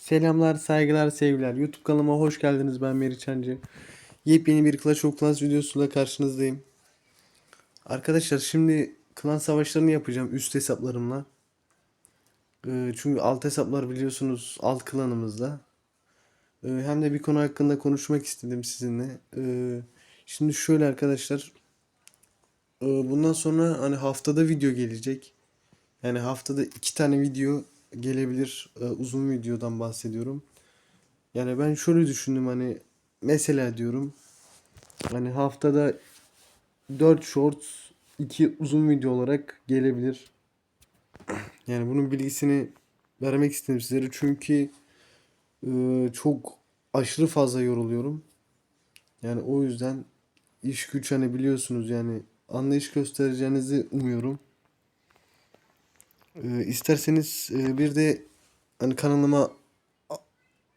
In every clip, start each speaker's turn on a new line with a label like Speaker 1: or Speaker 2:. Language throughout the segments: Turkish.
Speaker 1: Selamlar, saygılar, sevgiler. YouTube kanalıma hoş geldiniz. Ben Meriçancı. Yepyeni bir Clash of Clans videosuyla karşınızdayım. Arkadaşlar şimdi klan savaşlarını yapacağım üst hesaplarımla. Ee, çünkü alt hesaplar biliyorsunuz alt klanımızda. Ee, hem de bir konu hakkında konuşmak istedim sizinle. Ee, şimdi şöyle arkadaşlar. Bundan sonra hani haftada video gelecek. Yani haftada iki tane video gelebilir. Ee, uzun videodan bahsediyorum. Yani ben şöyle düşündüm hani mesela diyorum hani haftada 4 shorts 2 uzun video olarak gelebilir. Yani bunun bilgisini vermek istedim sizlere çünkü e, çok aşırı fazla yoruluyorum. Yani o yüzden iş güç hani biliyorsunuz yani anlayış göstereceğinizi umuyorum. Ee, isterseniz e, bir de hani kanalıma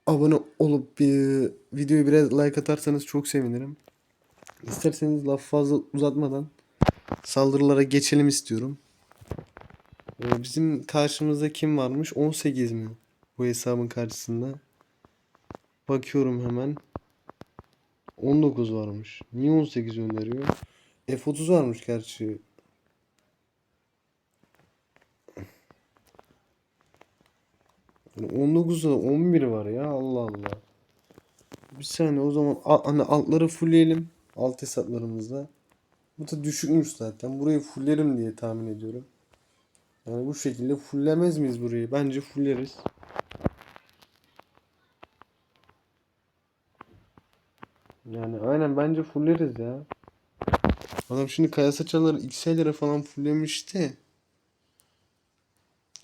Speaker 1: abone olup bir videoyu biraz like atarsanız çok sevinirim. İsterseniz laf fazla uzatmadan saldırılara geçelim istiyorum. Ee, bizim karşımızda kim varmış? 18 mi? Bu hesabın karşısında. Bakıyorum hemen. 19 varmış. Niye 18 gönderiyor? F30 varmış gerçi. Yani 19'da 11 var ya Allah Allah. Bir saniye o zaman hani altları fullleyelim. Alt hesaplarımızda. Bu da düşükmüş zaten. Burayı fulllerim diye tahmin ediyorum. Yani bu şekilde fullemez miyiz burayı? Bence fulleriz. Yani aynen bence fulleriz ya. Adam şimdi kaya saçaları XL'lere falan fulllemişti.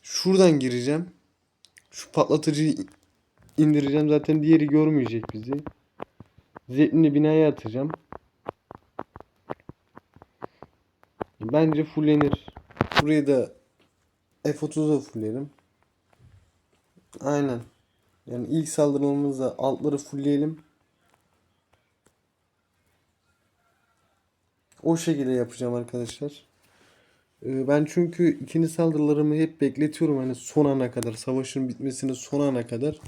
Speaker 1: Şuradan gireceğim. Şu patlatıcıyı indireceğim. Zaten diğeri görmeyecek bizi. Zeplini binaya atacağım. Bence fullenir. Burayı da F30'a fullerim. Aynen. Yani ilk saldırmamızda altları fullleyelim. O şekilde yapacağım arkadaşlar. Ee, Ben çünkü ikinci saldırılarımı hep bekletiyorum hani son ana kadar, savaşın bitmesine son ana kadar.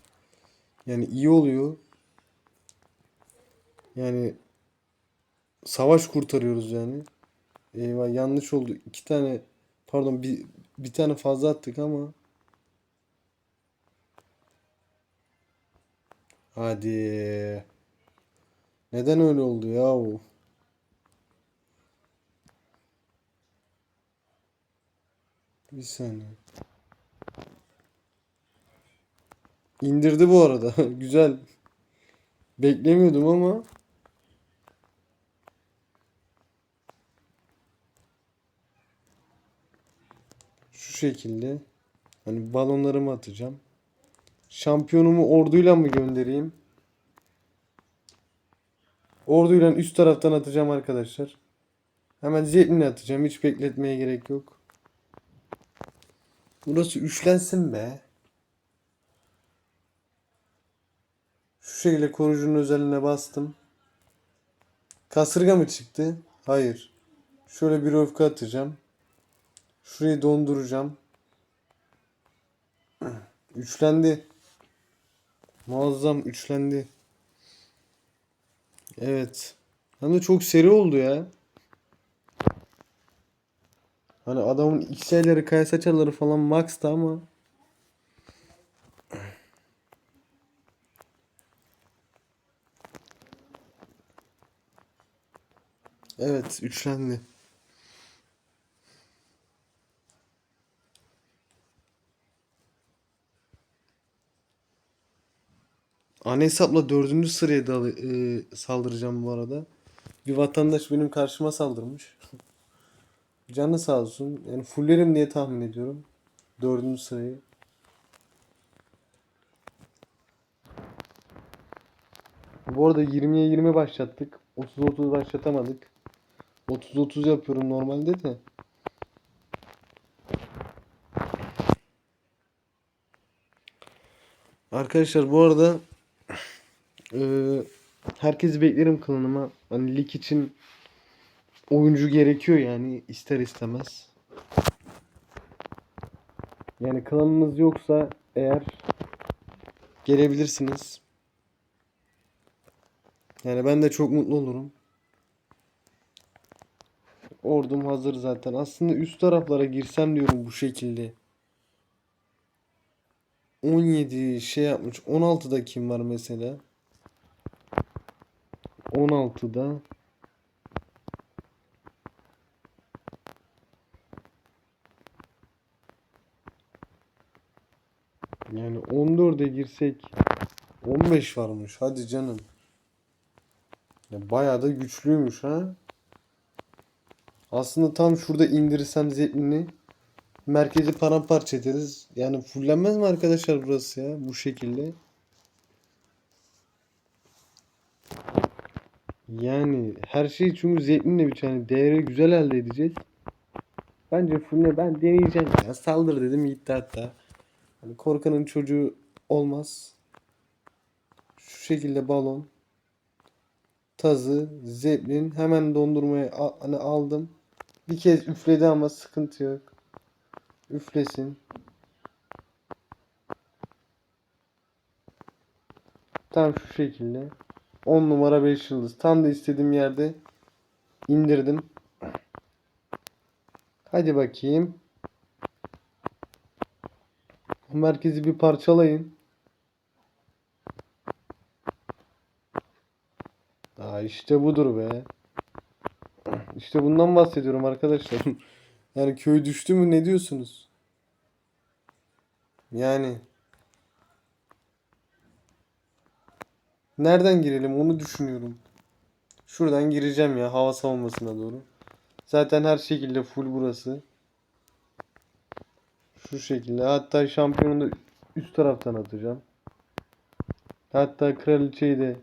Speaker 1: Yani iyi oluyor. Yani savaş kurtarıyoruz yani. Eyvah yanlış oldu. İki tane pardon bir bir tane fazla attık ama. Hadi. Neden öyle oldu ya Bir saniye. İndirdi bu arada. Güzel. Beklemiyordum ama. Şu şekilde. Hani balonlarımı atacağım. Şampiyonumu orduyla mı göndereyim? Orduyla üst taraftan atacağım arkadaşlar. Hemen Zeytin'le atacağım. Hiç bekletmeye gerek yok. Burası üçlensin be. Şu şekilde koruyucunun özelliğine bastım. Kasırga mı çıktı? Hayır. Şöyle bir öfke atacağım. Şurayı donduracağım. Üçlendi. Muazzam üçlendi. Evet. Hem de çok seri oldu ya. Hani adamın XL'leri, kaya saçaları falan max'tı ama. Evet, üçlendi. Ana hesapla dördüncü sıraya da e, saldıracağım bu arada. Bir vatandaş benim karşıma saldırmış. Canı sağ olsun. Yani fullerim diye tahmin ediyorum. Dördüncü sırayı. Bu arada 20'ye 20 başlattık. 30-30 başlatamadık. 30-30 yapıyorum normalde de. Arkadaşlar bu arada eee herkesi beklerim klanıma. Hani lig için oyuncu gerekiyor yani ister istemez. Yani klanımız yoksa eğer Gelebilirsiniz. Yani ben de çok mutlu olurum. Ordum hazır zaten. Aslında üst taraflara girsem diyorum bu şekilde. 17 şey yapmış. 16'da kim var mesela? 16'da yani 14'e girsek 15 varmış. Hadi canım. Ya bayağı da güçlüymüş ha. Aslında tam şurada indirirsem zeplini merkezi paramparça ederiz. Yani fullenmez mi arkadaşlar burası ya bu şekilde? Yani her şey çünkü zevklinle bitiyor. Yani değeri güzel elde edeceğiz. Bence fulle ben deneyeceğim ya. Saldır dedim gitti hatta. Hani korkanın çocuğu olmaz. Şu şekilde balon. Tazı, zeplin hemen dondurmaya a- hani aldım. Bir kez üfledi ama sıkıntı yok. Üflesin. Tam şu şekilde. 10 numara 5 yıldız. Tam da istediğim yerde indirdim. Hadi bakayım. Merkezi bir parçalayın. Aa işte budur be. İşte bundan bahsediyorum arkadaşlar. Yani köy düştü mü ne diyorsunuz? Yani nereden girelim onu düşünüyorum. Şuradan gireceğim ya hava savunmasına doğru. Zaten her şekilde full burası. Şu şekilde. Hatta şampiyonu da üst taraftan atacağım. Hatta kraliçeyi de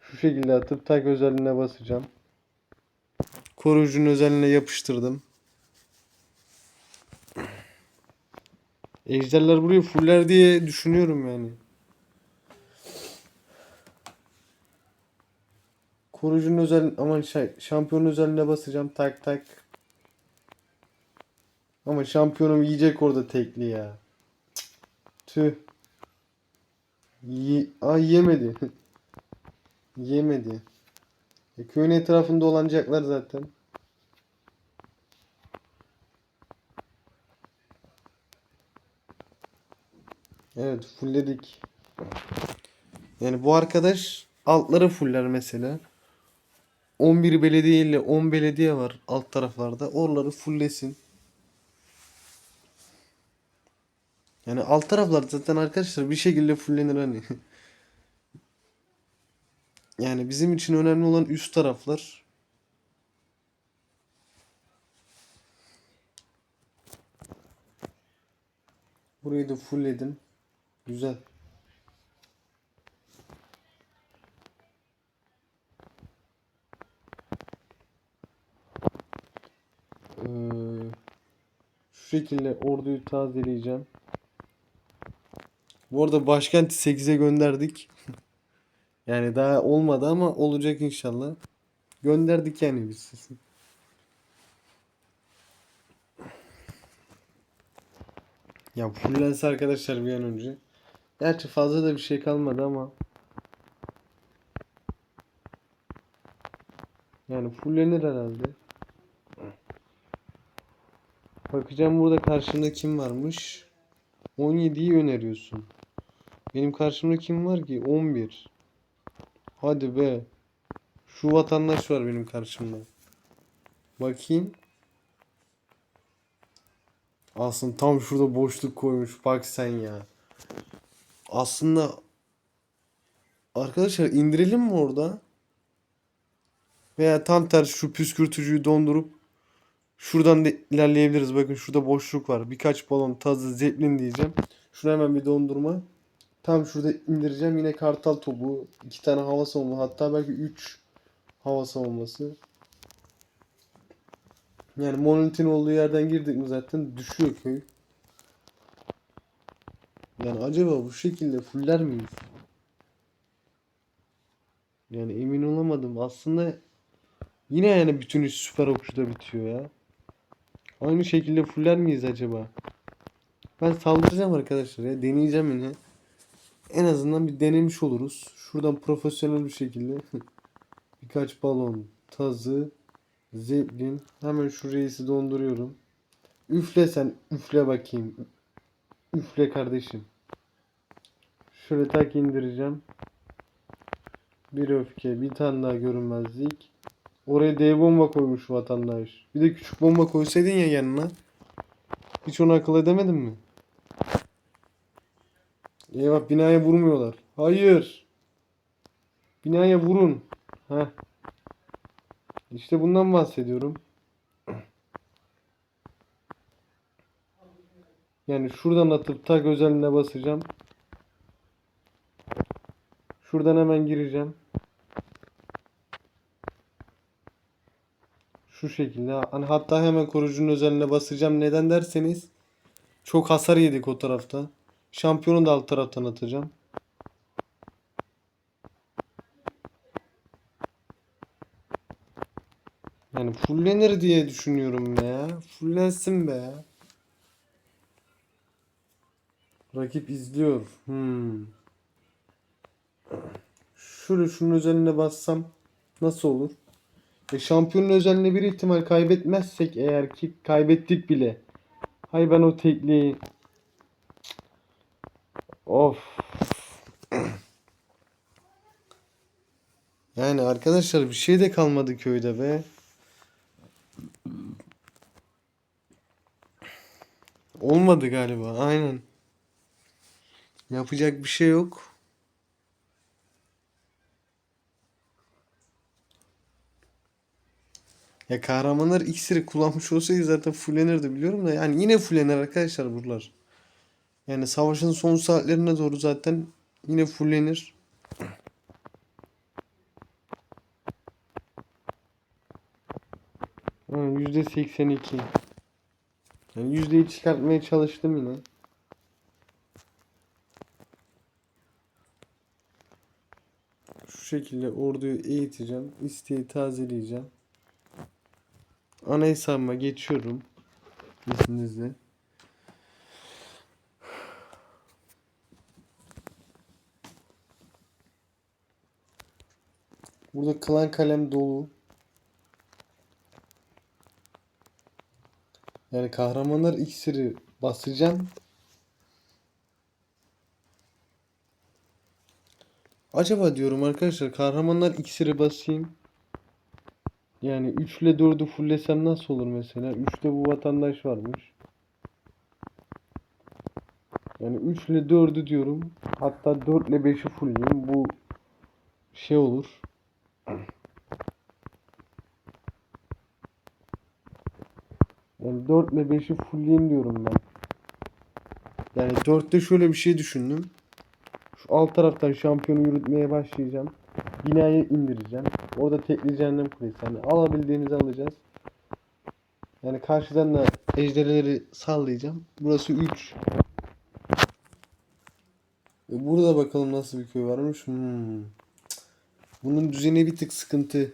Speaker 1: şu şekilde atıp tak özelliğine basacağım. Koruyucunun özelliğine yapıştırdım. Ejderler burayı fuller diye düşünüyorum yani. Koruyucunun özel ama şey, şampiyonun özelliğine basacağım tak tak. Ama şampiyonum yiyecek orada tekli ya. Tüh. Yi Ay yemedi. yemedi. E, köyün etrafında dolanacaklar zaten. Evet fullledik. Yani bu arkadaş altları fuller mesela. 11 belediye ile 10 belediye var alt taraflarda. Oraları fulllesin. Yani alt taraflar zaten arkadaşlar bir şekilde fullenir hani. Yani bizim için önemli olan üst taraflar. Burayı da fullledim. Güzel. Ee, şu şekilde orduyu tazeleyeceğim. Bu arada başkenti 8'e gönderdik. Yani daha olmadı ama olacak inşallah. Gönderdik yani biz. Ya fullense arkadaşlar bir an önce. Gerçi fazla da bir şey kalmadı ama. Yani fullenir herhalde. Bakacağım burada karşımda kim varmış. 17'yi öneriyorsun. Benim karşımda kim var ki? 11. Hadi be. Şu vatandaş var benim karşımda. Bakayım. Aslında tam şurada boşluk koymuş. Bak sen ya. Aslında arkadaşlar indirelim mi orada? Veya tam tersi şu püskürtücüyü dondurup şuradan da ilerleyebiliriz. Bakın şurada boşluk var. Birkaç balon tazı zeplin diyeceğim. Şuna hemen bir dondurma. Tam şurada indireceğim yine kartal topu. iki tane hava savunma hatta belki 3 hava savunması. Yani monolitin olduğu yerden girdik mi zaten düşüyor köy. Yani acaba bu şekilde fuller miyiz? Yani emin olamadım. Aslında yine yani bütün iş süper okçuda bitiyor ya. Aynı şekilde fuller miyiz acaba? Ben saldıracağım arkadaşlar ya. Deneyeceğim yine. En azından bir denemiş oluruz. Şuradan profesyonel bir şekilde birkaç balon, tazı, zeplin. Hemen şu reisi donduruyorum. Üfle sen, üfle bakayım. Üfle kardeşim. Şöyle tak indireceğim. Bir öfke, bir tane daha görünmezlik. Oraya dev bomba koymuş vatandaş. Bir de küçük bomba koysaydın ya yanına. Hiç onu akıl edemedin mi? Eyvah binaya vurmuyorlar. Hayır. Binaya vurun. Heh. İşte bundan bahsediyorum. Yani şuradan atıp tak özeline basacağım. Şuradan hemen gireceğim. Şu şekilde. Hani hatta hemen koruyucunun özeline basacağım. Neden derseniz çok hasar yedik o tarafta. Şampiyonu da alt taraftan atacağım. Yani fullenir diye düşünüyorum ya. Fullensin be. Rakip izliyor. Hmm. Şöyle şunun özeline bassam nasıl olur? E şampiyonun özeline bir ihtimal kaybetmezsek eğer ki kaybettik bile. Hay ben o tekliği Of. Yani arkadaşlar bir şey de kalmadı köyde be. Olmadı galiba. Aynen. Yapacak bir şey yok. Ya kahramanlar iksiri kullanmış olsaydı zaten fullenirdi biliyorum da yani yine fullenir arkadaşlar buralar. Yani savaşın son saatlerine doğru zaten yine fullenir. Ha, %82. Yani yüzdeyi çıkartmaya çalıştım yine. Şu şekilde orduyu eğiteceğim. isteği tazeleyeceğim. Ana hesabıma geçiyorum. İzninizle. Burada klan kalem dolu. Yani kahramanlar iksiri basacağım. Acaba diyorum arkadaşlar kahramanlar iksiri basayım. Yani 3 ile 4'ü fullesem nasıl olur mesela? 3'te bu vatandaş varmış. Yani 3 ile 4'ü diyorum. Hatta 4 ile 5'i fullleyeyim. Bu şey olur. Yani 4 ile 5'i fullleyeyim diyorum ben. Yani 4'te şöyle bir şey düşündüm. Şu alt taraftan şampiyonu yürütmeye başlayacağım. Binayı indireceğim. Orada tekli cehennem kulesi. Yani alabildiğimizi alacağız. Yani karşıdan da ejderleri sallayacağım. Burası 3. E Burada bakalım nasıl bir köy varmış. Hmm. Bunun düzeni bir tık sıkıntı.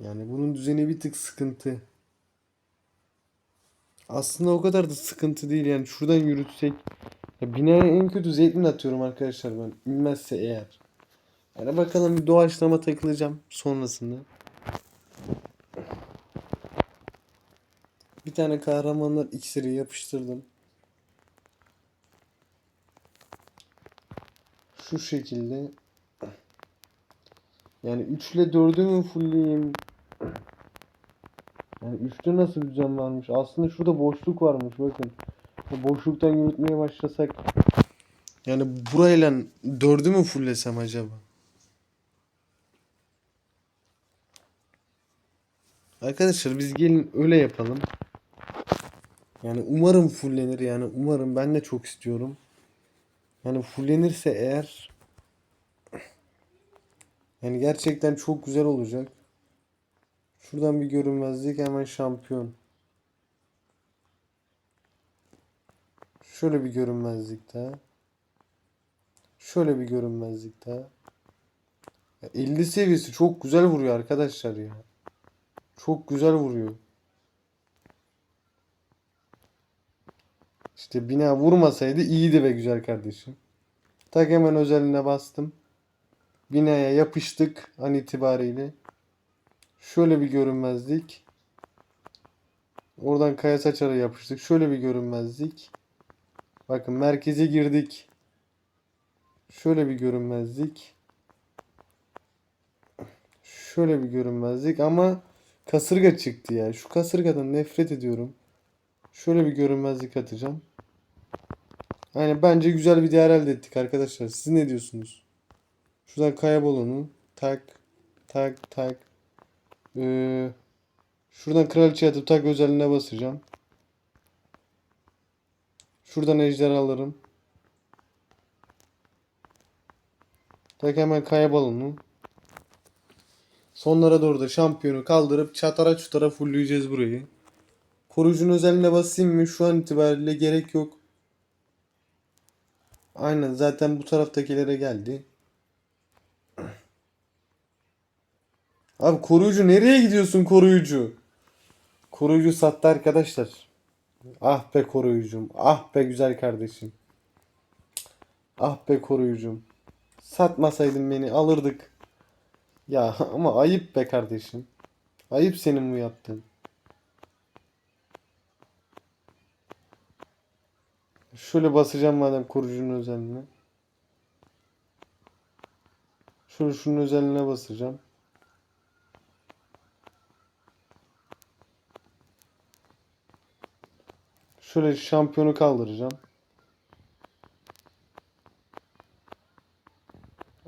Speaker 1: Yani bunun düzeni bir tık sıkıntı. Aslında o kadar da sıkıntı değil yani şuradan yürütsek. Ya binaya en kötü zeytin atıyorum arkadaşlar ben. İnmezse eğer. Yani bakalım bir doğaçlama takılacağım sonrasında. Bir tane kahramanlar iksiri yapıştırdım. Şu şekilde. Yani 3 ile 4'ü mü fullleyeyim? Yani 3'te nasıl düzen varmış? Aslında şurada boşluk varmış bakın. O boşluktan yürütmeye başlasak. Yani burayla 4'ü mü fulllesem acaba? Arkadaşlar biz gelin öyle yapalım. Yani umarım fullenir yani umarım ben de çok istiyorum. Yani fullenirse eğer yani gerçekten çok güzel olacak. Şuradan bir görünmezlik hemen şampiyon. Şöyle bir görünmezlik daha. Şöyle bir görünmezlik daha. Ya 50 seviyesi çok güzel vuruyor arkadaşlar ya. Çok güzel vuruyor. İşte bina vurmasaydı iyiydi be güzel kardeşim. Tak hemen özeline bastım. Binaya yapıştık an itibariyle. Şöyle bir görünmezlik. Oradan kaya saçara yapıştık. Şöyle bir görünmezlik. Bakın merkeze girdik. Şöyle bir görünmezlik. Şöyle bir görünmezlik ama kasırga çıktı ya. Şu kasırgadan nefret ediyorum. Şöyle bir görünmezlik atacağım. Yani bence güzel bir değer elde ettik arkadaşlar. Siz ne diyorsunuz? Şuradan kaya balonu. Tak. Tak. Tak. Ee, şuradan kraliçe atıp tak özelliğine basacağım. Şuradan ejderha alırım. Tak hemen kaya balonu. Sonlara doğru da şampiyonu kaldırıp çatara çutara fullleyeceğiz burayı. Koruyucunun özelliğine basayım mı? Şu an itibariyle gerek yok. Aynen zaten bu taraftakilere geldi. Abi koruyucu nereye gidiyorsun koruyucu? Koruyucu sattı arkadaşlar. Ah be koruyucum. Ah be güzel kardeşim. Ah be koruyucum. Satmasaydın beni alırdık. Ya ama ayıp be kardeşim. Ayıp senin bu yaptığın. Şöyle basacağım madem koruyucunun özelliğine. Şöyle şunun özelliğine basacağım. Şöyle şampiyonu kaldıracağım.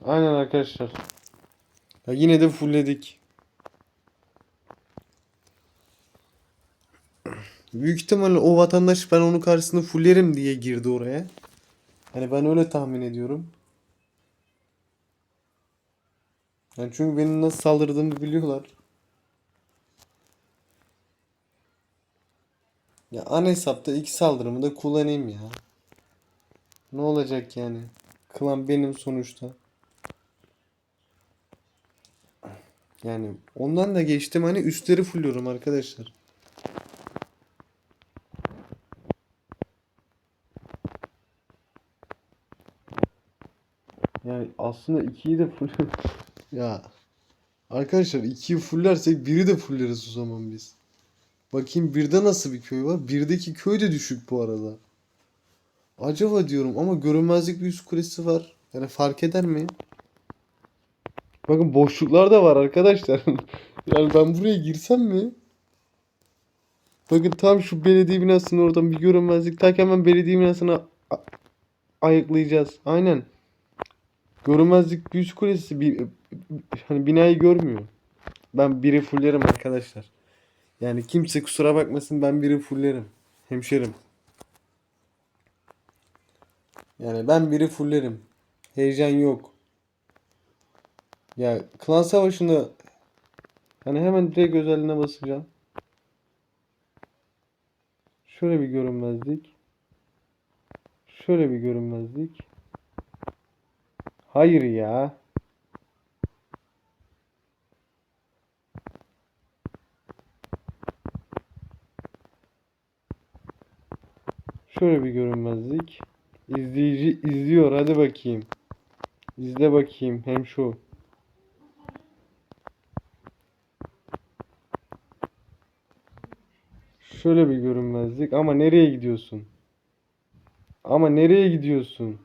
Speaker 1: Aynen arkadaşlar. Ya yine de fullledik. Büyük ihtimalle o vatandaş ben onun karşısında fullerim diye girdi oraya. Hani ben öyle tahmin ediyorum. Yani çünkü benim nasıl saldırdığımı biliyorlar. Ya ana hesapta ilk saldırımı da kullanayım ya. Ne olacak yani? Klan benim sonuçta. Yani ondan da geçtim hani üstleri fulluyorum arkadaşlar. Yani aslında ikiyi de full ya arkadaşlar ikiyi fullersek biri de fulleriz o zaman biz. Bakayım birde nasıl bir köy var? Birdeki köy de düşük bu arada. Acaba diyorum ama görünmezlik bir üst kulesi var. Yani fark eder mi? Bakın boşluklar da var arkadaşlar. yani ben buraya girsem mi? Bakın tam şu belediye binasının oradan bir görünmezlik. Tak hemen belediye binasına ayıklayacağız. Aynen. Görünmezlik üst kulesi bir hani binayı görmüyor. Ben biri fullerim arkadaşlar. Yani kimse kusura bakmasın ben biri fullerim. Hemşerim. Yani ben biri fullerim. Heyecan yok. Ya klan savaşında hani hemen direkt özelliğine basacağım. Şöyle bir görünmezlik. Şöyle bir görünmezlik. Hayır ya. Şöyle bir görünmezlik. İzleyici izliyor. Hadi bakayım. İzle bakayım. Hem şu. Şöyle bir görünmezlik. Ama nereye gidiyorsun? Ama nereye gidiyorsun?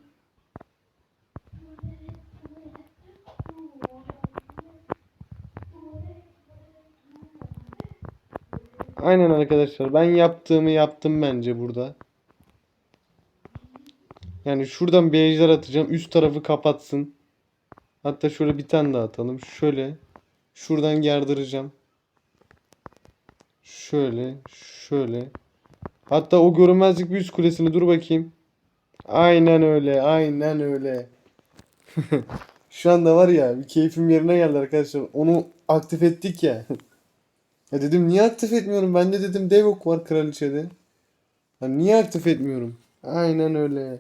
Speaker 1: Aynen arkadaşlar. Ben yaptığımı yaptım bence burada. Yani şuradan bir ejder atacağım. Üst tarafı kapatsın. Hatta şöyle bir tane daha atalım. Şöyle. Şuradan gerdıracağım. Şöyle. Şöyle. Hatta o görünmezlik bir üst kulesini dur bakayım. Aynen öyle. Aynen öyle. Şu anda var ya bir keyfim yerine geldi arkadaşlar. Onu aktif ettik ya. Ya dedim niye aktif etmiyorum? Bende dedim dev ok var kraliçede. Ya niye aktif etmiyorum? Aynen öyle.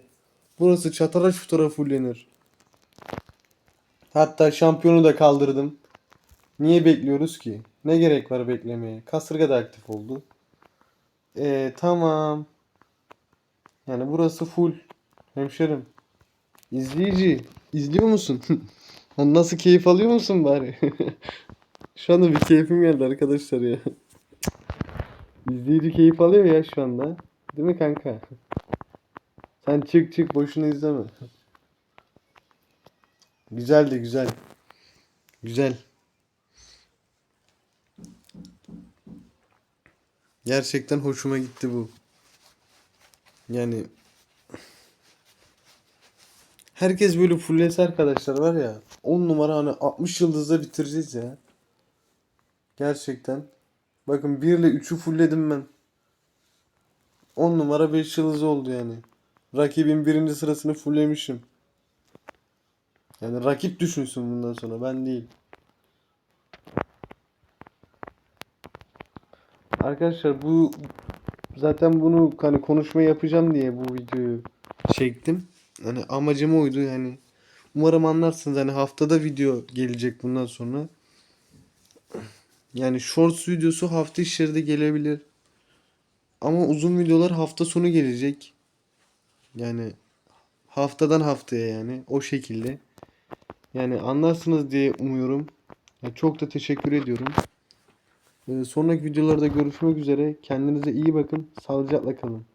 Speaker 1: Burası çatara çutara fullenir. Hatta şampiyonu da kaldırdım. Niye bekliyoruz ki? Ne gerek var beklemeye? Kasırga da aktif oldu. Ee, tamam. Yani burası full. Hemşerim. İzleyici. izliyor musun? Nasıl keyif alıyor musun bari? Şu anda bir keyfim geldi arkadaşlar ya. İzleyici keyif alıyor ya şu anda. Değil mi kanka? Sen çık çık boşuna izleme. Güzeldi güzel. Güzel. Gerçekten hoşuma gitti bu. Yani herkes böyle fullese arkadaşlar var ya 10 numara hani 60 yıldızla bitireceğiz ya. Gerçekten. Bakın 1 ile 3'ü fullledim ben. 10 numara 5 yıldız oldu yani. Rakibin birinci sırasını fulllemişim. Yani rakip düşünsün bundan sonra ben değil. Arkadaşlar bu zaten bunu hani konuşma yapacağım diye bu videoyu çektim. Hani amacım oydu yani. Umarım anlarsınız hani haftada video gelecek bundan sonra. Yani shorts videosu hafta içleri de gelebilir. Ama uzun videolar hafta sonu gelecek. Yani haftadan haftaya yani o şekilde. Yani anlarsınız diye umuyorum. Ya çok da teşekkür ediyorum. Ee, sonraki videolarda görüşmek üzere. Kendinize iyi bakın. Sağlıcakla kalın.